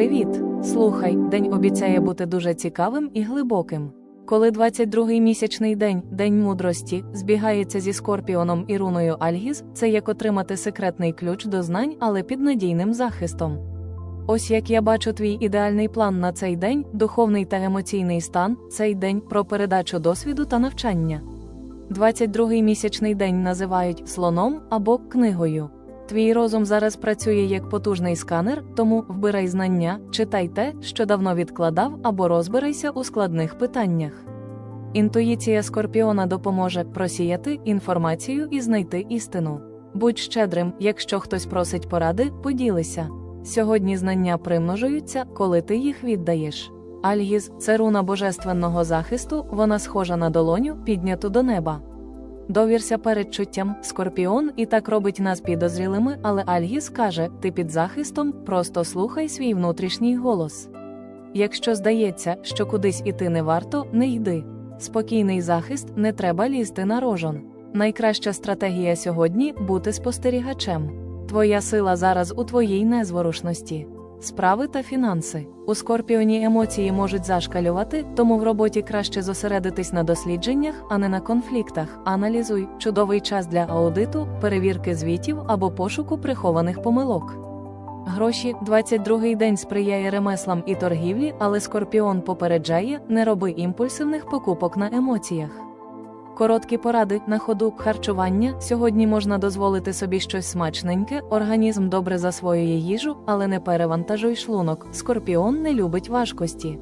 Привіт! Слухай, день обіцяє бути дуже цікавим і глибоким. Коли 22-й місячний день, день мудрості, збігається зі скорпіоном і руною Альгіз, це як отримати секретний ключ до знань, але під надійним захистом. Ось як я бачу твій ідеальний план на цей день, духовний та емоційний стан, цей день про передачу досвіду та навчання. 22-й місячний день називають слоном або книгою. Твій розум зараз працює як потужний сканер, тому вбирай знання, читай те, що давно відкладав, або розбирайся у складних питаннях. Інтуїція скорпіона допоможе просіяти інформацію і знайти істину. Будь щедрим, якщо хтось просить поради, поділися. Сьогодні знання примножуються, коли ти їх віддаєш. Альгіз це руна божественного захисту, вона схожа на долоню, підняту до неба. Довірся передчуттям, скорпіон і так робить нас підозрілими, але Альгіс каже: ти під захистом, просто слухай свій внутрішній голос. Якщо здається, що кудись іти не варто, не йди. Спокійний захист не треба лізти на рожон. Найкраща стратегія сьогодні бути спостерігачем. Твоя сила зараз у твоїй незворушності. Справи та фінанси. У скорпіоні емоції можуть зашкалювати, тому в роботі краще зосередитись на дослідженнях, а не на конфліктах. Аналізуй чудовий час для аудиту, перевірки звітів або пошуку прихованих помилок. Гроші 22-й день сприяє ремеслам і торгівлі, але скорпіон попереджає, не роби імпульсивних покупок на емоціях. Короткі поради на ходу харчування. Сьогодні можна дозволити собі щось смачненьке, організм добре засвоює їжу, але не перевантажуй шлунок. Скорпіон не любить важкості.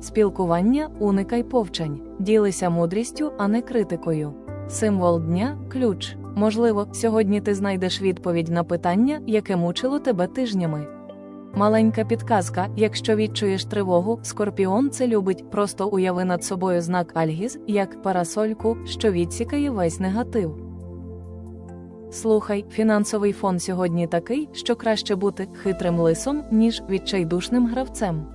Спілкування уникай повчань, ділися мудрістю, а не критикою. Символ дня ключ. Можливо, сьогодні ти знайдеш відповідь на питання, яке мучило тебе тижнями. Маленька підказка: якщо відчуєш тривогу, скорпіон це любить, просто уяви над собою знак Альгіз, як парасольку, що відсікає весь негатив. Слухай, фінансовий фон сьогодні такий, що краще бути хитрим лисом, ніж відчайдушним гравцем.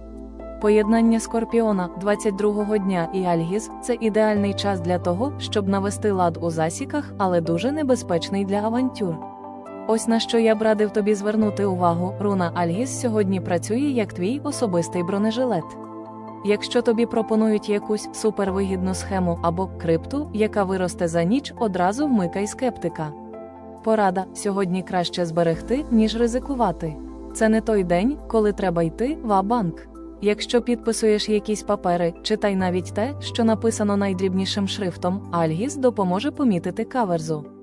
Поєднання скорпіона 22-го дня і Альгіз це ідеальний час для того, щоб навести лад у засіках, але дуже небезпечний для авантюр. Ось на що я б радив тобі звернути увагу, руна Альгіс сьогодні працює як твій особистий бронежилет. Якщо тобі пропонують якусь супервигідну схему або крипту, яка виросте за ніч, одразу вмикай скептика. Порада сьогодні краще зберегти, ніж ризикувати. Це не той день, коли треба йти в банк. Якщо підписуєш якісь папери, читай навіть те, що написано найдрібнішим шрифтом, Альгіс допоможе помітити каверзу.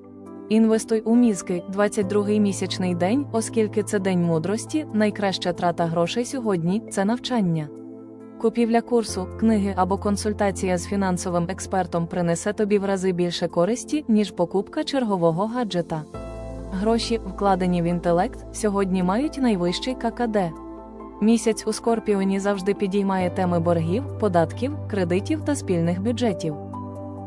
Інвестуй у мізки 22-й місячний день, оскільки це день мудрості, найкраща трата грошей сьогодні це навчання. Купівля курсу, книги або консультація з фінансовим експертом принесе тобі в рази більше користі, ніж покупка чергового гаджета. Гроші, вкладені в інтелект, сьогодні мають найвищий ККД. Місяць у Скорпіоні завжди підіймає теми боргів, податків, кредитів та спільних бюджетів.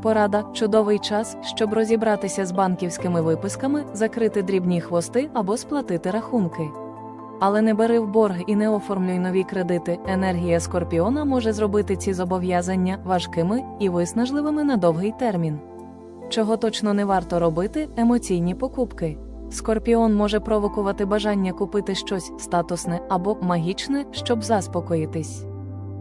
Порада чудовий час, щоб розібратися з банківськими виписками, закрити дрібні хвости або сплатити рахунки. Але не бери в борг і не оформлюй нові кредити. Енергія скорпіона може зробити ці зобов'язання важкими і виснажливими на довгий термін. Чого точно не варто робити емоційні покупки. Скорпіон може провокувати бажання купити щось статусне або магічне, щоб заспокоїтись.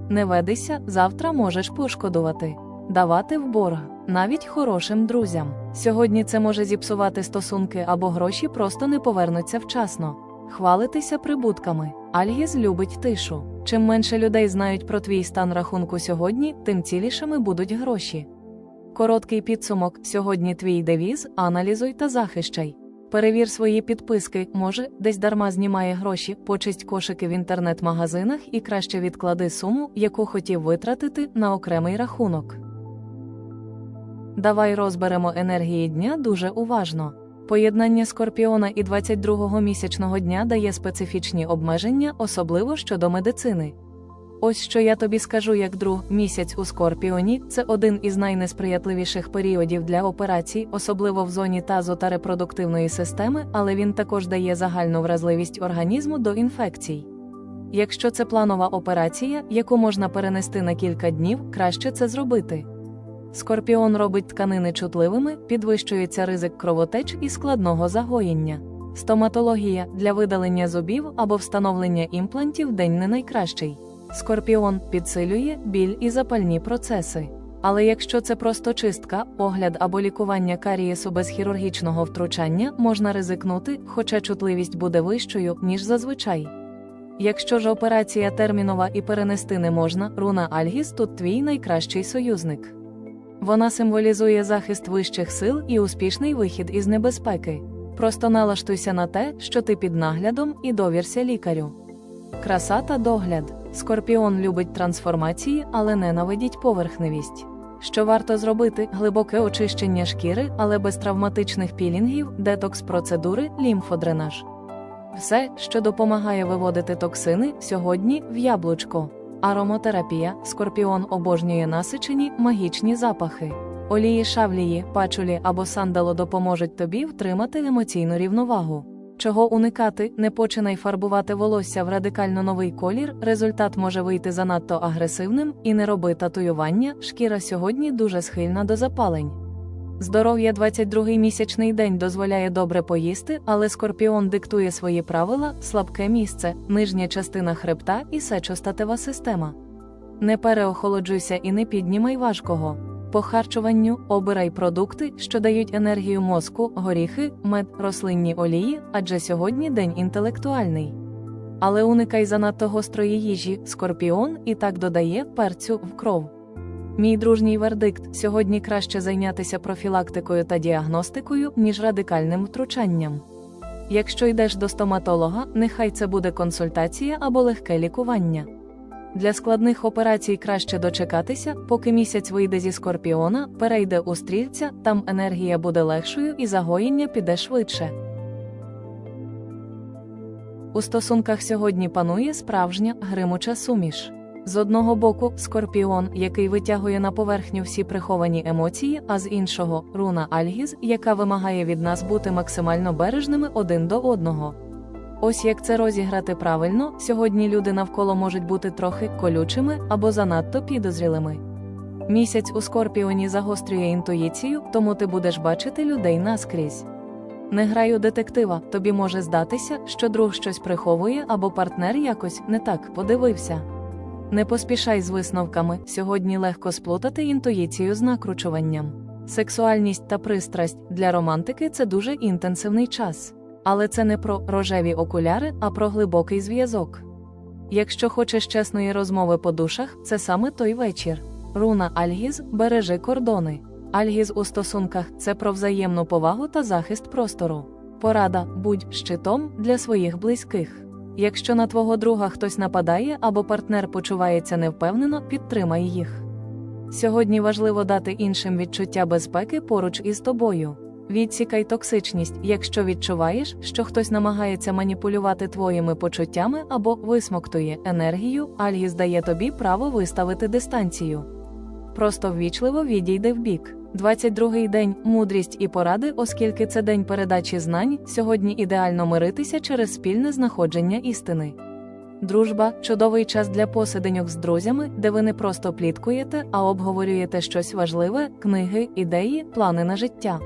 Не ведися, завтра можеш пошкодувати давати в борг, навіть хорошим друзям. Сьогодні це може зіпсувати стосунки або гроші просто не повернуться вчасно. Хвалитися прибутками. Альгіз любить тишу. Чим менше людей знають про твій стан рахунку сьогодні, тим цілішими будуть гроші. Короткий підсумок: сьогодні твій девіз, аналізуй та захищай. Перевір свої підписки, може, десь дарма знімає гроші, почисть кошики в інтернет-магазинах і краще відклади суму, яку хотів витратити на окремий рахунок. Давай розберемо енергії дня дуже уважно. Поєднання скорпіона і 22-го місячного дня дає специфічні обмеження, особливо щодо медицини. Ось що я тобі скажу як друг, місяць у скорпіоні це один із найнесприятливіших періодів для операцій, особливо в зоні тазу та репродуктивної системи, але він також дає загальну вразливість організму до інфекцій. Якщо це планова операція, яку можна перенести на кілька днів, краще це зробити. Скорпіон робить тканини чутливими, підвищується ризик кровотеч і складного загоєння. Стоматологія для видалення зубів або встановлення імплантів день не найкращий. Скорпіон підсилює біль і запальні процеси. Але якщо це просто чистка, огляд або лікування карієсу без хірургічного втручання, можна ризикнути, хоча чутливість буде вищою, ніж зазвичай. Якщо ж операція термінова і перенести не можна, руна Альгіс тут твій найкращий союзник. Вона символізує захист вищих сил і успішний вихід із небезпеки. Просто налаштуйся на те, що ти під наглядом, і довірся лікарю. Краса та догляд. Скорпіон любить трансформації, але ненавидіть поверхневість. Що варто зробити глибоке очищення шкіри, але без травматичних пілінгів, детокс процедури, лімфодренаж. Все, що допомагає виводити токсини, сьогодні в яблучко. Аромотерапія, скорпіон обожнює насичені, магічні запахи. Олії шавлії, пачулі або сандало допоможуть тобі втримати емоційну рівновагу. Чого уникати, не починай фарбувати волосся в радикально новий колір, результат може вийти занадто агресивним і не роби татуювання, шкіра сьогодні дуже схильна до запалень. Здоров'я 22-й місячний день дозволяє добре поїсти, але скорпіон диктує свої правила, слабке місце, нижня частина хребта і сечостатева система. Не переохолоджуйся і не піднімай важкого. По харчуванню обирай продукти, що дають енергію мозку, горіхи, мед, рослинні олії, адже сьогодні день інтелектуальний. Але уникай занадто гострої їжі, скорпіон і так додає перцю в кров. Мій дружній вердикт сьогодні краще зайнятися профілактикою та діагностикою, ніж радикальним втручанням. Якщо йдеш до стоматолога, нехай це буде консультація або легке лікування. Для складних операцій краще дочекатися, поки місяць вийде зі скорпіона, перейде у стрільця, там енергія буде легшою і загоєння піде швидше. У стосунках сьогодні панує справжня гримуча суміш. З одного боку, скорпіон, який витягує на поверхню всі приховані емоції, а з іншого руна Альгіз, яка вимагає від нас бути максимально бережними один до одного. Ось як це розіграти правильно, сьогодні люди навколо можуть бути трохи колючими або занадто підозрілими. Місяць у скорпіоні загострює інтуїцію, тому ти будеш бачити людей наскрізь. Не грай у детектива, тобі може здатися, що друг щось приховує або партнер якось не так подивився. Не поспішай з висновками, сьогодні легко сплутати інтуїцію з накручуванням. Сексуальність та пристрасть для романтики це дуже інтенсивний час. Але це не про рожеві окуляри, а про глибокий зв'язок. Якщо хочеш чесної розмови по душах, це саме той вечір. Руна Альгіз бережи кордони. Альгіз у стосунках це про взаємну повагу та захист простору. Порада будь щитом для своїх близьких. Якщо на твого друга хтось нападає або партнер почувається невпевнено, підтримай їх. Сьогодні важливо дати іншим відчуття безпеки поруч із тобою. Відсікай токсичність, якщо відчуваєш, що хтось намагається маніпулювати твоїми почуттями або висмоктує енергію, Альгіз дає тобі право виставити дистанцію. Просто ввічливо відійди вбік. 22-й день мудрість і поради, оскільки це день передачі знань, сьогодні ідеально миритися через спільне знаходження істини. Дружба чудовий час для посиденьок з друзями, де ви не просто пліткуєте, а обговорюєте щось важливе, книги, ідеї, плани на життя.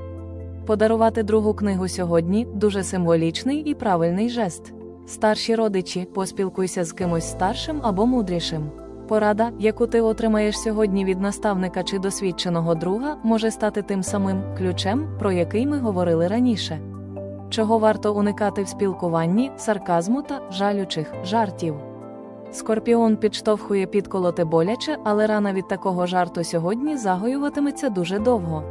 Подарувати другу книгу сьогодні дуже символічний і правильний жест. Старші родичі, поспілкуйся з кимось старшим або мудрішим. Порада, яку ти отримаєш сьогодні від наставника чи досвідченого друга, може стати тим самим ключем, про який ми говорили раніше. Чого варто уникати в спілкуванні, сарказму та жалючих жартів. Скорпіон підштовхує підколоти боляче, але рана від такого жарту сьогодні загоюватиметься дуже довго.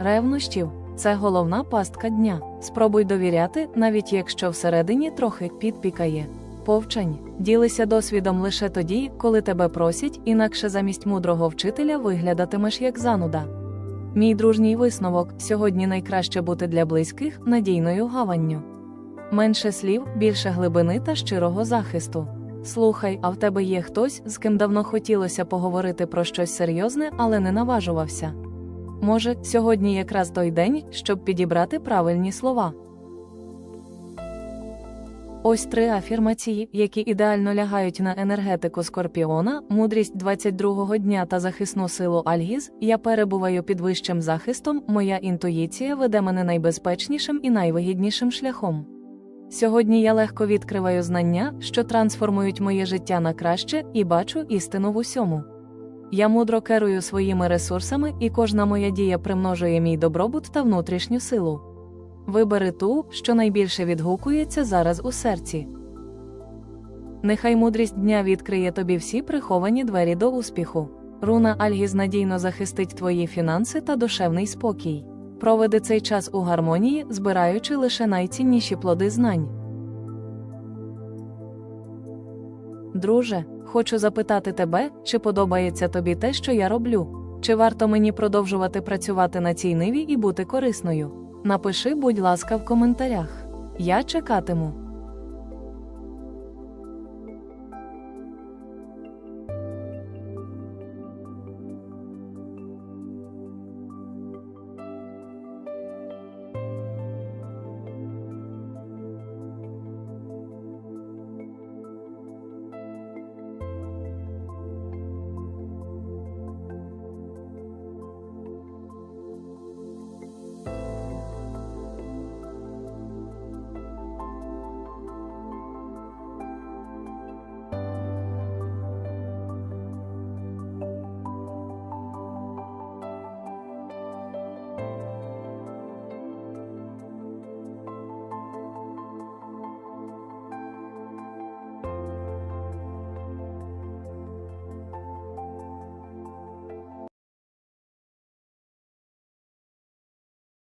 Ревнощів це головна пастка дня. Спробуй довіряти, навіть якщо всередині трохи підпікає. Повчань ділися досвідом лише тоді, коли тебе просять, інакше замість мудрого вчителя виглядатимеш як зануда. Мій дружній висновок сьогодні найкраще бути для близьких надійною гаванню. Менше слів, більше глибини та щирого захисту. Слухай, а в тебе є хтось, з ким давно хотілося поговорити про щось серйозне, але не наважувався. Може, сьогодні якраз той день, щоб підібрати правильні слова. Ось три афірмації, які ідеально лягають на енергетику скорпіона, мудрість 22-го дня та захисну силу Альгіз. Я перебуваю під вищим захистом, моя інтуїція веде мене найбезпечнішим і найвигіднішим шляхом. Сьогодні я легко відкриваю знання, що трансформують моє життя на краще, і бачу істину в усьому. Я мудро керую своїми ресурсами, і кожна моя дія примножує мій добробут та внутрішню силу. Вибери ту, що найбільше відгукується зараз у серці. Нехай мудрість дня відкриє тобі всі приховані двері до успіху. Руна Альгіз надійно захистить твої фінанси та душевний спокій. Проведи цей час у гармонії, збираючи лише найцінніші плоди знань. Друже, хочу запитати тебе, чи подобається тобі те, що я роблю? Чи варто мені продовжувати працювати на цій ниві і бути корисною? Напиши, будь ласка, в коментарях. Я чекатиму.